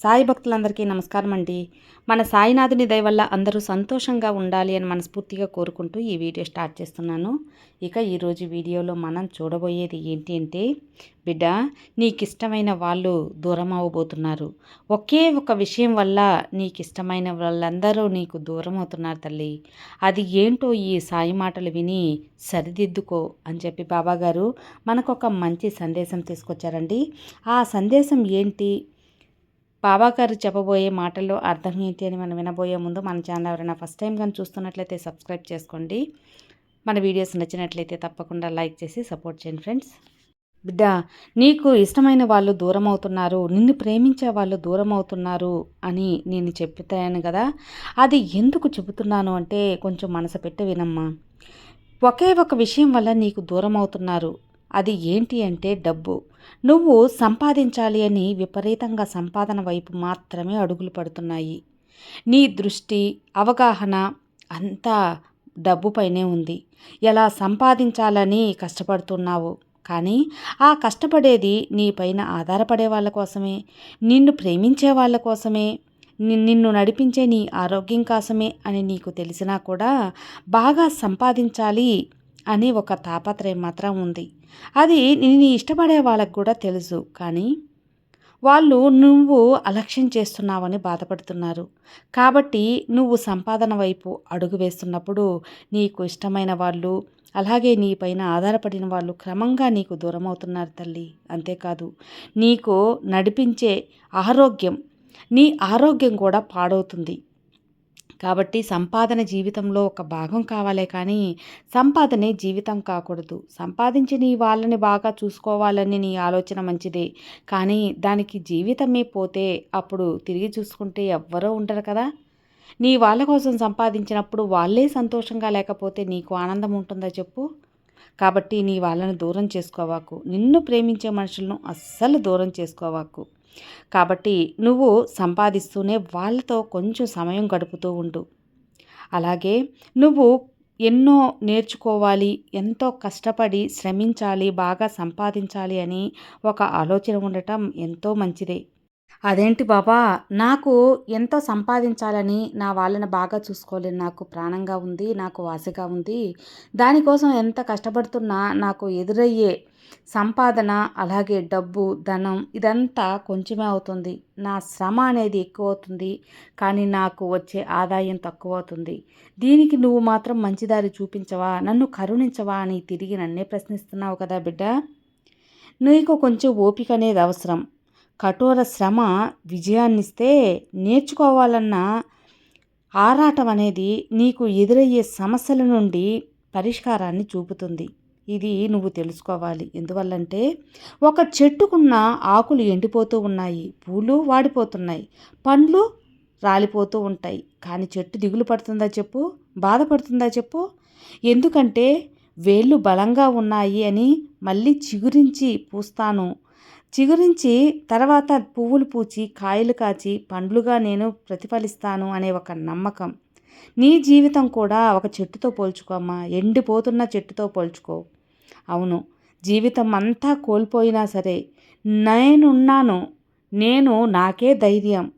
సాయి భక్తులందరికీ నమస్కారం అండి. మన సాయినాథుని దయ వల్ల అందరూ సంతోషంగా ఉండాలి అని మనస్ఫూర్తిగా కోరుకుంటూ ఈ వీడియో స్టార్ట్ చేస్తున్నాను. ఇక ఈరోజు వీడియోలో మనం చూడబోయేది ఏంటి అంటే బిడ్డ నీకు ఇష్టమైన వాళ్ళు దూరం అవ్వబోతున్నారు. ఒకే ఒక విషయం వల్ల నీకు ఇష్టమైన వాళ్ళందరూ నీకు దూరం అవుతున్నారు తల్లి. అది ఏంటో ఈ సాయి మాటలు విని సరిదిద్దుకో అని చెప్పి బాబాగారు మనకు ఒక మంచి సందేశం తీసుకొచ్చారండి. ఆ సందేశం ఏంటి? బాబాగారు చెప్పబోయే మాటల్లో అర్థం ఏంటి అని మనం వినబోయే ముందు మన ఛానల్ ఎవరైనా ఫస్ట్ టైం కానీ చూస్తున్నట్లయితే సబ్స్క్రైబ్ చేసుకోండి. మన వీడియోస్ నచ్చినట్లయితే తప్పకుండా లైక్ చేసి సపోర్ట్ చేయండి ఫ్రెండ్స్. బిడ్డ నీకు ఇష్టమైన వాళ్ళు దూరం అవుతున్నారు నిన్ను ప్రేమించే వాళ్ళు దూరం అవుతున్నారు అని నేను చెప్తాను కదా. అది ఎందుకు చెబుతున్నాను అంటే కొంచెం మనసు పెట్టి వినమ్మా. ఒకే ఒక విషయం వల్ల నీకు దూరం అవుతున్నారు అది ఏంటి అంటే డబ్బు. నువ్వు సంపాదించాలి అని విపరీతంగా సంపాదన వైపు మాత్రమే అడుగులు పడుతున్నాయి. నీ దృష్టి అవగాహన అంతా డబ్బుపైనే ఉంది. ఎలా సంపాదించాలని కష్టపడుతున్నావు? కానీ ఆ కష్టపడేది నీ పైన ఆధారపడే వాళ్ళ కోసమే నిన్ను ప్రేమించే వాళ్ళ కోసమే నిన్ను నడిపించే నీ ఆరోగ్యం కోసమే అని నీకు తెలిసినా కూడా బాగా సంపాదించాలి అని ఒక తాపత్రయం మాత్రం ఉంది. అది నేను ఇష్టపడే వాళ్ళకు కూడా తెలుసు. కానీ వాళ్ళు నువ్వు అలక్ష్యం చేస్తున్నావని బాధపడుతున్నారు. కాబట్టి నువ్వు సంపాదన వైపు అడుగు వేస్తున్నప్పుడు నీకు ఇష్టమైన వాళ్ళు అలాగే నీపైన ఆధారపడిన వాళ్ళు క్రమంగా నీకు దూరం అవుతున్నారు తల్లి. అంతేకాదు నీకు నడిపించే ఆరోగ్యం నీ ఆరోగ్యం కూడా పాడవుతుంది. కాబట్టి సంపాదన జీవితంలో ఒక భాగం కావాలే కానీ సంపాదనే జీవితం కాకూడదు. సంపాదించి నీ వాళ్ళని బాగా చూసుకోవాలని నీ ఆలోచన మంచిదే. కానీ దానికి జీవితమే పోతే అప్పుడు తిరిగి చూసుకుంటే ఎవ్వరూ ఉండరు కదా. నీ వాళ్ళ కోసం సంపాదించినప్పుడు వాళ్ళే సంతోషంగా లేకపోతే నీకు ఆనందం ఉంటుందా చెప్పు. కాబట్టి నీ వాళ్ళని దూరం చేసుకోవాకు. నిన్ను ప్రేమించే మనుషులను అస్సలు దూరం చేసుకోవాకు. కాబట్టి నువ్వు సంపాదిస్తూనే వాళ్ళతో కొంచెం సమయం గడుపుతూ ఉండు. అలాగే నువ్వు ఎన్నో నేర్చుకోవాలి ఎంతో కష్టపడి శ్రమించాలి బాగా సంపాదించాలి అని ఒక ఆలోచన ఉండటం ఎంతో మంచిదే. అదేంటి బాబా? నాకు ఎంతో సంపాదించాలని నా వాళ్ళని బాగా చూసుకోవాలని నాకు ప్రాణంగా ఉంది నాకు వాసిగా ఉంది. దానికోసం ఎంత కష్టపడుతున్నా నాకు ఎదురయ్యే సంపాదన అలాగే డబ్బు ధనం ఇదంతా కొంచెమే అవుతుంది. నా శ్రమ అనేది ఎక్కువ అవుతుంది కానీ నాకు వచ్చే ఆదాయం తక్కువ అవుతుంది దీనికి నువ్వు మాత్రం మంచిదారి చూపించవా? నన్ను కరుణించవా అని తిరిగి నన్నే ప్రశ్నిస్తున్నావు కదా బిడ్డ? నీకు కొంచెం ఓపిక అనేది అవసరం. కఠోర శ్రమ విజయాన్నిస్తే నేర్చుకోవాలన్న ఆరాటం అనేది నీకు ఎదురయ్యే సమస్యల నుండి పరిష్కారాన్ని చూపుతుంది. ఇది నువ్వు తెలుసుకోవాలి. ఎందువల్లంటే ఒక చెట్టుకున్న ఆకులు ఎండిపోతూ ఉన్నాయి. పూలు వాడిపోతున్నాయి. పండ్లు రాలిపోతూ ఉంటాయి. కానీ చెట్టు దిగులు పడుతుందా చెప్పు? బాధపడుతుందా చెప్పు? ఎందుకంటే వేళ్ళు బలంగా ఉన్నాయి అని మళ్ళీ చిగురించి పూస్తాను. చిగురించి తర్వాత పువ్వులు పూచి కాయలు కాచి పండ్లుగా నేను ప్రతిఫలిస్తాను అనే ఒక నమ్మకం. నీ జీవితం కూడా ఒక చెట్టుతో పోల్చుకోమ్మా ఎండిపోతున్న చెట్టుతో పోల్చుకో. అవును జీవితం అంతా కోల్పోయినా సరే నేనున్నాను నేను నాకే ధైర్యం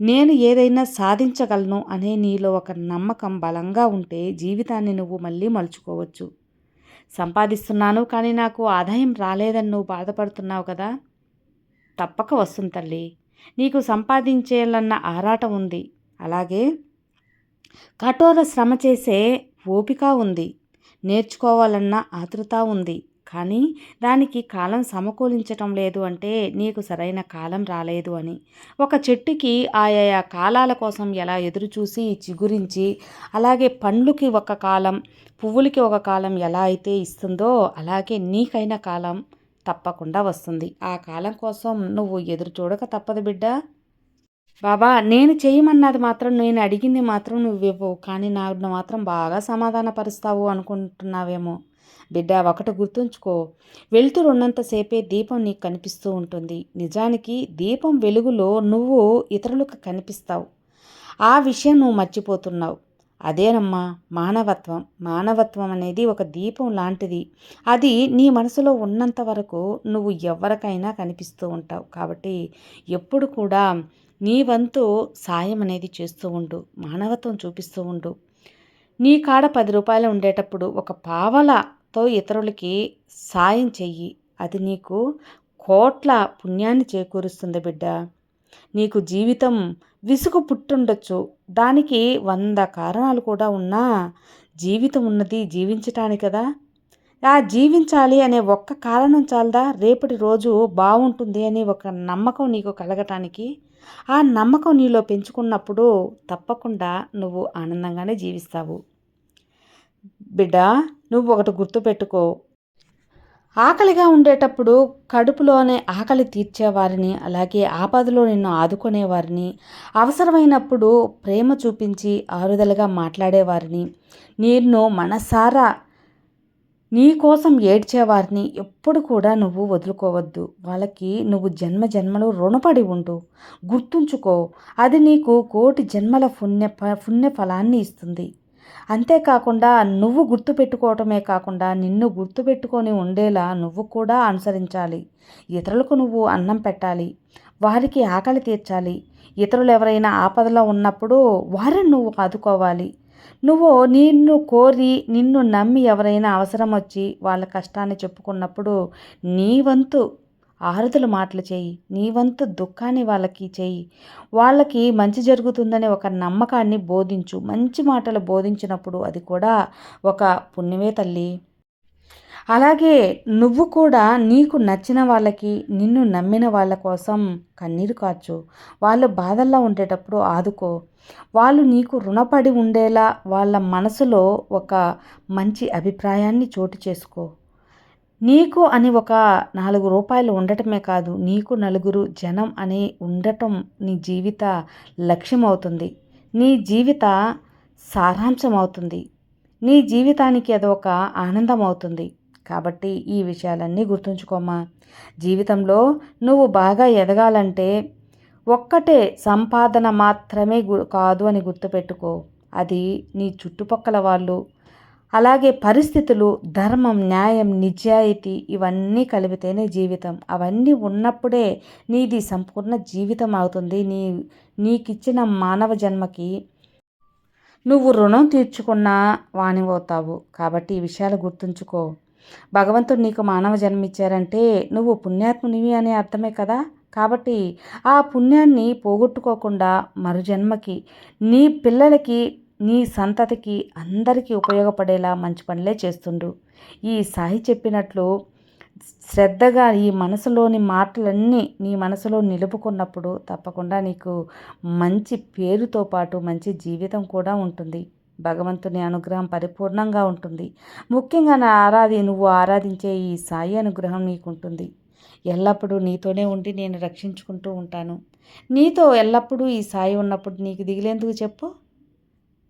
నేను ఏదైనా సాధించగలను అనే నీలో ఒక నమ్మకం బలంగా ఉంటే జీవితాన్ని నువ్వు మళ్ళీ మలుచుకోవచ్చు. సంపాదిస్తున్నాను కానీ నాకు ఆదాయం రాలేదని నువ్వు బాధపడుతున్నావు కదా? తప్పక వస్తుంది తల్లి. నీకు సంపాదించేయాలన్న ఆరాటం ఉంది. అలాగే కఠోర శ్రమ చేసే ఓపిక ఉంది. నేర్చుకోవాలన్న ఆతృత ఉంది. కానీ దానికి కాలం సమకూలించటం లేదు అంటే నీకు సరైన కాలం రాలేదు అని. ఒక చెట్టుకి ఆయా కాలాల కోసం ఎలా ఎదురు చూసి చిగురించి అలాగే పండ్లుకి ఒక కాలం పువ్వులకి ఒక కాలం ఎలా అయితే ఇస్తుందో అలాగే నీకైన కాలం తప్పకుండా వస్తుంది. ఆ కాలం కోసం నువ్వు ఎదురు చూడక తప్పదు బిడ్డ. బాబా నేను చేయమన్నది మాత్రం నేను అడిగింది మాత్రం నువ్వు కానీ నాకు మాత్రం బాగా సమాధానపరుస్తావు అనుకుంటున్నావేమో. బిడ్డ ఒకటి గుర్తుంచుకో. వెలుతురు ఉన్నంతసేపే దీపం నీకు కనిపిస్తూ ఉంటుంది. నిజానికి దీపం వెలుగులో నువ్వు ఇతరులకు కనిపిస్తావు. ఆ విషయం నువ్వు మర్చిపోతున్నావు. అదేనమ్మా మానవత్వం. మానవత్వం అనేది ఒక దీపం లాంటిది. అది నీ మనసులో ఉన్నంత వరకు నువ్వు ఎవరికైనా కనిపిస్తూ ఉంటావు. కాబట్టి ఎప్పుడు కూడా నీ వంతు సాయం అనేది చేస్తూ ఉండు. మానవత్వం చూపిస్తూ ఉండు. నీ కాడ పది రూపాయలు ఉండేటప్పుడు ఒక పావలతో ఇతరులకి సాయం చెయ్యి. అది నీకు కోట్ల పుణ్యాన్ని చేకూరుస్తుంది బిడ్డ. నీకు జీవితం విసుగు పుట్టుండొచ్చు. దానికి వంద కారణాలు కూడా ఉన్నా జీవితం ఉన్నది జీవించటానికి కదా. ఆ జీవించాలి అనే ఒక్క కారణం చాలదా? రేపటి రోజు బాగుంటుంది అని ఒక నమ్మకం నీకు కలగటానికి. ఆ నమ్మకం నీలో పెంచుకున్నప్పుడు తప్పకుండా నువ్వు ఆనందంగానే జీవిస్తావు. బిడ్డ నువ్వు ఒకటి గుర్తుపెట్టుకో. ఆకలిగా ఉండేటప్పుడు కడుపులోనే ఆకలి తీర్చేవారిని అలాగే ఆపదలో నిన్ను ఆదుకునేవారిని అవసరమైనప్పుడు ప్రేమ చూపించి ఆరుదలగా మాట్లాడేవారిని నిన్ను మనసారా నీ కోసం ఏడ్చేవారిని ఎప్పుడు కూడా నువ్వు వదులుకోవద్దు. వాళ్ళకి నువ్వు జన్మ జన్మలు రుణపడి ఉండు గుర్తుంచుకో. అది నీకు కోటి జన్మల పుణ్య పుణ్య ఫలాన్ని ఇస్తుంది. అంతేకాకుండా నువ్వు గుర్తుపెట్టుకోవటమే కాకుండా నిన్ను గుర్తుపెట్టుకొని ఉండేలా నువ్వు కూడా అనుసరించాలి. ఇతరులకు నువ్వు అన్నం పెట్టాలి. వారికి ఆకలి తీర్చాలి. ఇతరులు ఎవరైనా ఆపదలో ఉన్నప్పుడు వారిని నువ్వు ఆదుకోవాలి. నువ్వు నిన్ను కోరి నిన్ను నమ్మి ఎవరైనా అవసరం వచ్చి వాళ్ళ కష్టాన్ని చెప్పుకున్నప్పుడు నీ వంతు ఆరుదల మాటలు చేయి. నీ వంతు దుఃఖాన్ని వాళ్ళకి చేయి. వాళ్ళకి మంచి జరుగుతుందనే ఒక నమ్మకాన్ని బోధించు. మంచి మాటలు బోధించినప్పుడు అది కూడా ఒక పుణ్యమే తల్లి. అలాగే నువ్వు కూడా నీకు నచ్చిన వాళ్ళకి నిన్ను నమ్మిన వాళ్ళ కోసం కన్నీరు కాచు. వాళ్ళు బాధల్లో ఉండేటప్పుడు ఆదుకో. వాళ్ళు నీకు రుణపడి ఉండేలా వాళ్ళ మనసులో ఒక మంచి అభిప్రాయాన్ని చోటు చేసుకో. నీకు అని ఒక నాలుగు రూపాయలు ఉండటమే కాదు నీకు నలుగురు జనం అని ఉండటం నీ జీవిత లక్ష్యం అవుతుంది నీ జీవిత సారాంశం అవుతుంది నీ జీవితానికి అదొక ఆనందం అవుతుంది కాబట్టి ఈ విషయాలన్నీ గుర్తుంచుకోమా జీవితంలో నువ్వు బాగా ఎదగాలంటే ఒక్కటే సంపాదన మాత్రమే కాదు అని గుర్తుపెట్టుకో. అది నీ చుట్టుపక్కల వాళ్ళు అలాగే పరిస్థితులు ధర్మం న్యాయం నిజాయితీ ఇవన్నీ కలిపితేనే జీవితం. అవన్నీ ఉన్నప్పుడే నీది సంపూర్ణ జీవితం అవుతుంది. నీ నీకిచ్చిన మానవ జన్మకి నువ్వు రుణం తీర్చుకున్నా వాణివవుతావు కాబట్టి ఈ విషయాలు గుర్తుంచుకో. భగవంతుడు నీకు మానవ జన్మిచ్చారంటే నువ్వు పుణ్యాత్మునివి అనే అర్థమే కదా? కాబట్టి ఆ పుణ్యాన్ని పోగొట్టుకోకుండా మరు జన్మకి నీ పిల్లలకి నీ సంతతికి అందరికీ ఉపయోగపడేలా మంచి పనులే చేస్తుండు ఈ సాయి చెప్పినట్లు శ్రద్ధగా ఈ మనసులోని మాటలన్నీ నీ మనసులో నిలుపుకున్నప్పుడు తప్పకుండా నీకు మంచి పేరుతో పాటు మంచి జీవితం కూడా ఉంటుంది. భగవంతుని అనుగ్రహం పరిపూర్ణంగా ఉంటుంది. ముఖ్యంగా నా ఆరాధి నువ్వు ఆరాధించే ఈ సాయి అనుగ్రహం నీకుంటుంది. ఎల్లప్పుడూ నీతోనే ఉండి నేను రక్షించుకుంటూ ఉంటాను. నీతో ఎల్లప్పుడూ ఈ సాయి ఉన్నప్పుడు నీకు దిగిలేందుకు చెప్పు.